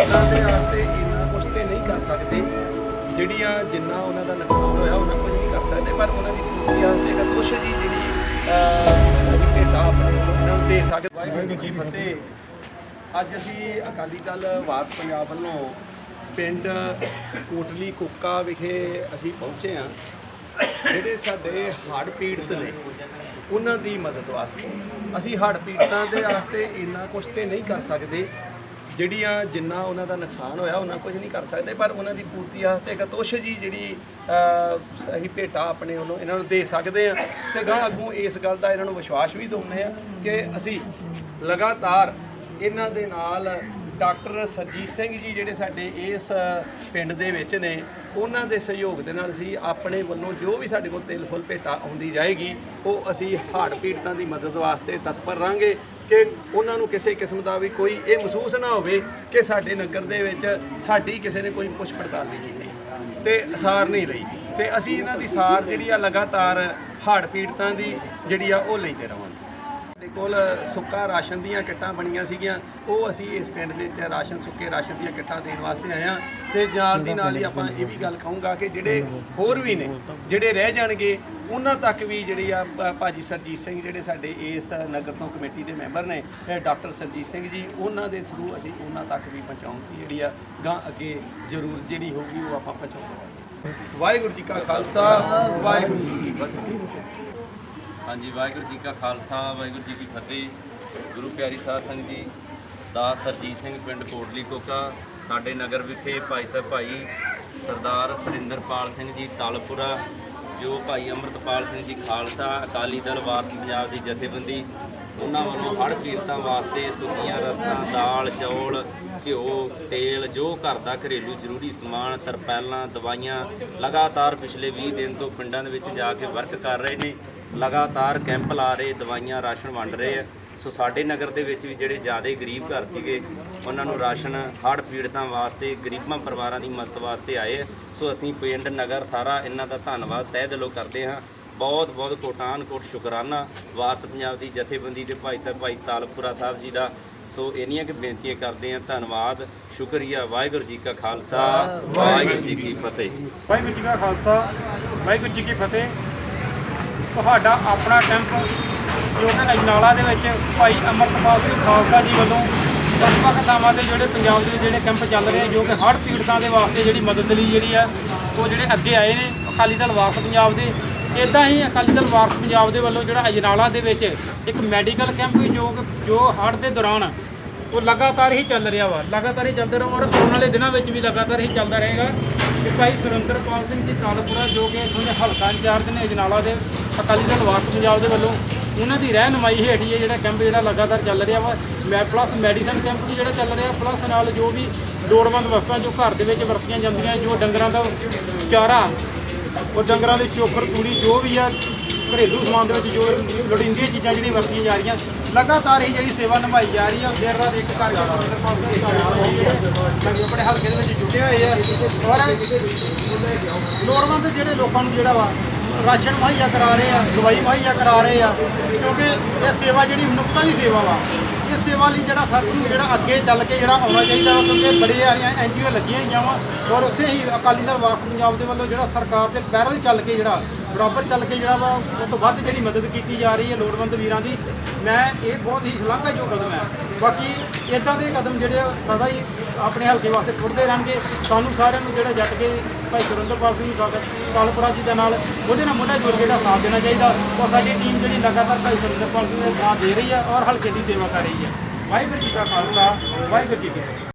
ਇਹਨਾਂ ਦੇ ਵਾਸਤੇ ਇੰਨਾ ਕੁਝ ਤੇ ਨਹੀਂ ਕਰ ਸਕਦੇ। ਜਿਹੜੀਆਂ ਜਿੰਨਾ ਉਹਨਾਂ ਦਾ ਨੁਕਸਾਨ ਹੋਇਆ, ਉਹਨਾਂ ਕੁਝ ਨਹੀਂ ਕਰ ਸਕਦੇ, ਪਰ ਉਹਨਾਂ ਦੀ ਪੂਰੀਆਂ ਤੇ ਕੋਸ਼ਿਸ਼ ਜੀ ਜਿਹੜੀ ਭੇਟ ਆਪਣੇ ਉਹਨਾਂ ਨੂੰ ਦੇ ਸਕਦੇ। ਵਾਹਿਗੁਰੂ ਜੀ ਅੱਜ ਅਸੀਂ ਅਕਾਲੀ ਦਲ ਵਾਰਸ ਪੰਜਾਬ ਵੱਲੋਂ ਪਿੰਡ ਕੋਟਲੀ ਕੋਕਾ ਵਿਖੇ ਅਸੀਂ ਪਹੁੰਚੇ ਹਾਂ, ਜਿਹੜੇ ਸਾਡੇ ਹੜ ਪੀੜਤ ਨੇ, ਉਹਨਾਂ ਦੀ ਮਦਦ ਵਾਸਤੇ। ਅਸੀਂ ਹੜ ਪੀੜਤਾਂ ਦੇ ਵਾਸਤੇ ਇੰਨਾ ਕੁਝ ਤੇ ਨਹੀਂ ਕਰ ਸਕਦੇ ਜਿਹੜੀਆਂ ਜਿੰਨਾ ਉਹਨਾਂ ਦਾ ਨੁਕਸਾਨ ਹੋਇਆ ਉਹਨਾਂ ਕੁਝ ਨਹੀਂ ਕਰ ਸਕਦੇ ਪਰ ਉਹਨਾਂ ਦੀ ਪੂਰਤੀ ਵਾਸਤੇ ਕਤੋਸ਼ ਜੀ ਜਿਹੜੀ ਅਹ, ਸਹੀ ਭੇਟਾ ਆਪਣੇ ਵੱਲੋਂ ਇਹਨਾਂ ਨੂੰ ਦੇ ਸਕਦੇ ਆ। ਤੇ ਗਾਂ ਅੱਗੋਂ ਇਸ ਗੱਲ ਦਾ ਇਹਨਾਂ ਨੂੰ ਵਿਸ਼ਵਾਸ ਵੀ ਦਿਵਾਉਂਦੇ ਆ ਕਿ ਅਸੀਂ ਲਗਾਤਾਰ ਇਹਨਾਂ ਦੇ ਨਾਲ ਡਾਕਟਰ ਸਰਜੀਤ ਸਿੰਘ ਜੀ ਜਿਹੜੇ ਸਾਡੇ ਇਸ ਪਿੰਡ ਦੇ ਵਿੱਚ ਨੇ ਉਹਨਾਂ ਦੇ ਸਹਿਯੋਗ ਦੇ ਨਾਲ ਅਸੀਂ ਆਪਣੇ ਵੱਲੋਂ ਜੋ ਵੀ ਸਾਡੇ ਕੋਲ ਤੇਲ ਫੁੱਲ ਭੇਟਾ ਆਉਂਦੀ ਜਾਏਗੀ ਉਹ ਅਸੀਂ ਹਾਰਟ ਪੀੜਤਾਂ ਦੀ ਮਦਦ ਵਾਸਤੇ ਤਤਪਰ ਰਹਾਂਗੇ। ਕਿ ਉਹਨਾਂ ਨੂੰ ਕਿਸੇ ਕਿਸਮ ਦਾ ਵੀ ਕੋਈ ਇਹ ਮਹਿਸੂਸ ਨਾ ਹੋਵੇ ਕਿ ਸਾਡੇ ਨਗਰ ਦੇ ਵਿੱਚ ਸਾਡੀ ਕਿਸੇ ਨੇ ਕੋਈ ਪੁੱਛ ਪੜਤਾਲ ਨਹੀਂ ਕੀਤੀ ਤੇ ਅਸਾਰ ਨਹੀਂ ਲਈ। ਤੇ ਅਸੀਂ ਇਹਨਾਂ ਦੀ ਸਾਰ ਜਿਹੜੀ ਆ ਲਗਾਤਾਰ ਹੜ੍ਹ ਪੀੜਤਾਂ ਦੀ ਜਿਹੜੀ ਆ ਉਹ ਲੈਂਦੇ ਰਵਾਂਗੇ ਸਾਡੇ ਕੋਲ ਸੁੱਕਾ ਰਾਸ਼ਨ ਦੀਆਂ ਕਿੱਟਾਂ ਬਣੀਆਂ ਸੀਗੀਆਂ ਉਹ ਅਸੀਂ ਇਸ ਪਿੰਡ ਦੇ ਵਿੱਚ ਰਾਸ਼ਨ ਸੁੱਕੇ ਰਾਸ਼ਨ ਦੀਆਂ ਕਿੱਟਾਂ ਦੇਣ ਵਾਸਤੇ ਆਏ ਹਾਂ। ਤੇ ਨਾਲ ਦੀ ਨਾਲ ਹੀ ਆਪਾਂ ਇਹ ਵੀ ਗੱਲ ਕਹੂੰਗਾ ਕਿ ਜਿਹੜੇ ਹੋਰ ਵੀ ਨੇ ਜਿਹੜੇ ਰਹਿ ਜਾਣਗੇ ਉਹਨਾਂ ਤੱਕ ਵੀ ਜਿਹੜੀ ਆ ਭ- ਭਾਜੀ ਸਰਜੀਤ ਸਿੰਘ ਜਿਹੜੇ ਸਾਡੇ ਇਸ ਨਗਰ ਤੋਂ ਕਮੇਟੀ ਦੇ ਮੈਂਬਰ ਨੇ, ਇਹ ਡਾਕਟਰ ਸਰਜੀਤ ਸਿੰਘ ਜੀ, ਉਹਨਾਂ ਦੇ ਥਰੂ ਅਸੀਂ ਉਹਨਾਂ ਤੱਕ ਵੀ ਪਹੁੰਚਾਉਣ ਦੀ ਜਿਹੜੀ ਆ, ਗਾਂ ਅੱਗੇ ਜ਼ਰੂਰ ਜਿਹੜੀ ਹੋਊਗੀ ਉਹ ਆਪਾਂ ਪਹੁੰਚਾਉਵਾਂਗੇ ਵਾਹਿਗੁਰੂ ਜੀ ਕਾ ਖਾਲਸਾ, ਵਾਹਿਗੁਰੂ ਜੀ ਕੀ ਫਤਿਹ। ਹਾਂਜੀ, ਵਾਹਿਗੁਰੂ ਜੀ ਕਾ ਖਾਲਸਾ, ਵਾਹਿਗੁਰੂ ਜੀ ਕੀ ਫਤਿਹ। ਗੁਰੂ ਪਿਆਰੀ ਸਾਧ ਸੰਗਤ ਜੀ, ਦਾਸ ਸਰਜੀਤ ਸਿੰਘ ਪਿੰਡ ਕੋਟਲੀ ਕੋਕਾ, ਸਾਡੇ ਨਗਰ ਵਿਖੇ ਭਾਈ ਸਾਹਿਬ ਭਾਈ ਸਰਦਾਰ ਸੁਰਿੰਦਰਪਾਲ ਸਿੰਘ ਜੀ, ਤਾਲਪੁਰਾ ਜੋ ਭਾਈ ਅੰਮ੍ਰਿਤਪਾਲ ਸਿੰਘ ਜੀ ਖਾਲਸਾ, ਅਕਾਲੀ ਦਲ ਵਾਰਸ ਪੰਜਾਬ ਦੀ ਜਥੇਬੰਦੀ, ਉਹਨਾਂ ਵੱਲੋਂ ਹੜ੍ਹ ਪੀੜਤਾਂ ਵਾਸਤੇ ਸੁੱਕੀਆਂ ਰਸਤਾਂ, ਦਾਲ, ਚੌਲ, ਘਿਓ, ਤੇਲ, ਜੋ ਘਰ ਦਾ ਘਰੇਲੂ ਜ਼ਰੂਰੀ ਸਮਾਨ, ਤਰਪੈਲਾਂ, ਦਵਾਈਆਂ ਲਗਾਤਾਰ ਪਿਛਲੇ 20 ਦਿਨ ਤੋਂ ਪਿੰਡਾਂ ਦੇ ਵਿੱਚ ਜਾ ਕੇ ਵਰਕ ਕਰ ਰਹੇ ਨੇ। ਲਗਾਤਾਰ ਕੈਂਪ ਲਾ ਰਹੇ, ਦਵਾਈਆਂ ਰਾਸ਼ਨ ਵੰਡ ਰਹੇ ਆ। ਸੋ ਸਾਡੇ ਨਗਰ ਦੇ ਵਿੱਚ ਵੀ ਜਿਹੜੇ ਜ਼ਿਆਦਾ ਗਰੀਬ ਘਰ ਸੀਗੇ, ਉਹਨਾਂ ਨੂੰ ਰਾਸ਼ਨ, ਹੜ੍ਹ ਪੀੜਤਾਂ ਵਾਸਤੇ, ਗਰੀਬਾਂ ਪਰਿਵਾਰਾਂ ਦੀ ਮਦਦ ਵਾਸਤੇ ਆਏ ਸੋ ਅਸੀਂ ਪਿੰਡ, ਨਗਰ ਸਾਰਾ ਇਹਨਾਂ ਦਾ ਧੰਨਵਾਦ, ਤਹਿ ਦਿਲੋਂ ਕਰਦੇ ਹਾਂ। ਬਹੁਤ ਬਹੁਤ ਕੋਟਾਨ, ਕੋਟ ਸ਼ੁਕਰਾਨਾ ਵਾਰਸ ਪੰਜਾਬ ਦੀ ਜਥੇਬੰਦੀ ਦੇ ਭਾਈ ਸਾਹਿਬ ਭਾਈ ਤਾਲਪੁਰਾ ਸਾਹਿਬ ਜੀ ਦਾ। ਸੋ ਇੰਨੀਆਂ ਕਿ ਬੇਨਤੀਆਂ ਕਰਦੇ ਹਾਂ, ਧੰਨਵਾਦ, ਸ਼ੁਕਰੀਆ, ਵਾਹਿਗੁਰੂ ਜੀ ਕਾ ਖਾਲਸਾ, ਵਾਹਿਗੁਰੂ ਜੀ ਕੀ ਫਤਿਹ। ਵਾਹਿਗੁਰੂ ਜੀ ਕਾ ਖਾਲਸਾ, ਵਾਹਿਗੁਰੂ ਜੀ ਕੀ ਫਤਿਹ। ਤੁਹਾਡਾ ਆਪਣਾ ਕੈਂਪ ਜੋ ਕਿ ਅਜਨਾਲਾ ਦੇ ਵਿੱਚ ਭਾਈ ਅਮਰਤਪਾਲ ਸਿੰਘ ਖਾਲਸਾ ਜੀ ਵੱਲੋਂ ਵੱਖ-ਵੱਖ ਥਾਵਾਂ ਤੇ ਜਿਹੜੇ ਪੰਜਾਬ ਦੇ ਵਿੱਚ ਜਿਹੜੇ ਕੈਂਪ ਚੱਲ ਰਹੇ ਆ, ਜੋ ਕਿ ਹੜ੍ਹ ਪੀੜਤਾਂ ਦੇ ਵਾਸਤੇ ਜਿਹੜੀ ਮਦਦ ਲਈ ਜਿਹੜੀ ਆ, ਉਹ ਜਿਹੜੇ ਅੱਗੇ ਆਏ ਨੇ ਅਕਾਲੀ ਦਲ ਵਾਰਸ ਪੰਜਾਬ ਦੇ। ਇਦਾਂ ਹੀ ਅਕਾਲੀ ਦਲ ਵਾਰਸ ਪੰਜਾਬ ਦੇ ਵੱਲੋਂ ਜਿਹੜਾ ਅਜਨਾਲਾ ਦੇ ਵਿੱਚ ਇੱਕ ਮੈਡੀਕਲ ਕੈਂਪ ਵੀ ਜੋ ਕਿ ਜੋ ਹੜ੍ਹ ਦੇ ਦੌਰਾਨ ਉਹ ਲਗਾਤਾਰ ਹੀ ਚੱਲ ਰਿਹਾ ਵਾ। ਲਗਾਤਾਰ ਹੀ ਚੱਲਦੇ ਰਹੋ ਔਰ ਆਉਣ ਵਾਲੇ ਦਿਨਾਂ ਵਿੱਚ ਵੀ ਲਗਾਤਾਰ ਹੀ ਚੱਲਦਾ ਰਹੇਗਾ। ਕਿ ਭਾਈ ਸੁਰਿੰਦਰਪਾਲ ਸਿੰਘ ਜੀ ਕਾਲਪੁਰਾ ਜੋ ਕਿ ਇੱਥੋਂ ਹਲਕਾ ਇੰਚਾਰਜ ਨੇ ਅਜਨਾਲਾ ਦੇ ਅਕਾਲੀ ਦਲ ਵਾਰਸ ਪੰਜਾਬ ਦੇ ਵੱਲੋਂ ਉਹਨਾਂ ਦੀ ਰਹਿਨਮਾਈ ਹੇਠ ਹੀ ਇਹ ਜਿਹੜਾ ਕੈਂਪ ਜਿਹੜਾ ਲਗਾਤਾਰ ਚੱਲ ਰਿਹਾ ਵਾ, ਮੈਂ ਪਲੱਸ ਮੈਡੀਸਨ ਕੈਂਪ ਵੀ ਜਿਹੜਾ ਚੱਲ ਰਿਹਾ ਪਲੱਸ ਨਾਲ ਜੋ ਵੀ ਲੋੜਵੰਦ ਵਸਤਾਂ ਜੋ ਘਰ ਦੇ ਵਿੱਚ ਵਰਤੀਆਂ ਜਾਂਦੀਆਂ, ਜੋ ਡੰਗਰਾਂ ਦਾ ਚਾਰਾ, ਉਹ ਡੰਗਰਾਂ ਦੇ ਚੋਕਰ, ਤੂੜੀ, ਜੋ ਵੀ ਆ, ਘਰੇਲੂ ਸਮਾਨ ਦੇ ਵਿੱਚ ਜੋ ਲੋੜੀਂਦੀਆਂ ਚੀਜ਼ਾਂ ਜਿਹੜੀਆਂ ਵਰਤੀਆਂ ਜਾ ਰਹੀਆਂ, ਲਗਾਤਾਰ ਹੀ ਜਿਹੜੀ ਸੇਵਾ ਨਿਭਾਈ ਜਾ ਰਹੀ ਆ ਦੇਰ ਰਾਤ ਇੱਕ ਘਰ ਆਪਣੇ ਹਲਕੇ ਦੇ ਵਿੱਚ ਜੁਟੇ ਹੋਏ ਆ। ਔਰ ਲੋੜਵੰਦ ਜਿਹੜੇ ਲੋਕਾਂ ਨੂੰ ਜਿਹੜਾ ਵਾ ਰਾਸ਼ਨ ਮੁਹੱਈਆ ਕਰਾ ਰਹੇ ਆ, ਦਵਾਈ ਮੁਹੱਈਆ ਕਰਾ ਰਹੇ ਆ, ਕਿਉਂਕਿ ਇਹ ਸੇਵਾ ਜਿਹੜੀ ਮਨੁੱਖਤਾ ਦੀ ਸੇਵਾ ਵਾ। ਇਸ ਸੇਵਾ ਲਈ ਜਿਹੜਾ ਸਭ ਜਿਹੜਾ ਅੱਗੇ ਚੱਲ ਕੇ ਜਿਹੜਾ ਆਉਣਾ ਚਾਹੀਦਾ ਵਾ, ਕਿਉਂਕਿ ਬੜੇ ਸਾਰੀਆਂ ਐਨਜੀਓ ਲੱਗੀਆਂ ਹੋਈਆਂ ਵਾ, ਔਰ ਉੱਥੇ ਹੀ ਅਕਾਲੀ ਦਲ ਵਾਕ ਪੰਜਾਬ ਦੇ ਵੱਲੋਂ ਜਿਹੜਾ ਸਰਕਾਰ ਦੇ ਪੈਰਲ ਚੱਲ ਕੇ ਜਿਹੜਾ, ਬਰਾਬਰ ਚੱਲ ਕੇ ਜਿਹੜਾ ਵਾ, ਉਹ ਤੋਂ ਵੱਧ ਜਿਹੜੀ ਮਦਦ ਕੀਤੀ ਜਾ ਰਹੀ ਹੈ ਲੋੜਵੰਦ ਵੀਰਾਂ ਦੀ। ਮੈਂ ਇਹ ਬਹੁਤ ਹੀ ਸ਼ਲਾਘਾਯੋਗ ਕਦਮ ਹੈ। ਬਾਕੀ ਇਦਾਂ ਦੇ ਕਦਮ ਜਿਹੜੇ ਆ, ਸਦਾ ਹੀ ਆਪਣੇ ਹਲਕੇ ਵਾਸਤੇ ਟੁੱਟਦੇ ਰਹਿਣਗੇ। ਸਾਨੂੰ ਸਾਰਿਆਂ ਨੂੰ ਜਿਹੜਾ ਜੱਟ ਕੇ ਭਾਈ ਸੁਰਿੰਦਰਪਾਲ ਸਿੰਘ ਕਾਲਪੁਰਾ ਜੀ ਦੇ ਨਾਲ। ਉਹਦੇ ਨਾਲ ਮੋਢਾ ਜੋੜ ਕੇ ਜਿਹੜਾ ਸਾਥ ਦੇਣਾ ਚਾਹੀਦਾ। ਔਰ ਸਾਡੀ ਟੀਮ ਜਿਹੜੀ ਲਗਾਤਾਰ ਭਾਈ ਸੁਰਿੰਦਰਪਾਲ ਸਿੰਘ ਦਾ ਸਾਥ ਦੇ ਰਹੀ ਹੈ ਔਰ ਹਲਕੇ ਦੀ ਸੇਵਾ ਕਰ ਰਹੀ ਹੈ ਵਾਹਿਗੁਰੂ ਜੀ ਕਾ ਖਾਲਸਾ, ਵਾਹਿਗੁਰੂ ਜੀ ਕੀ ਫਤਿਹ।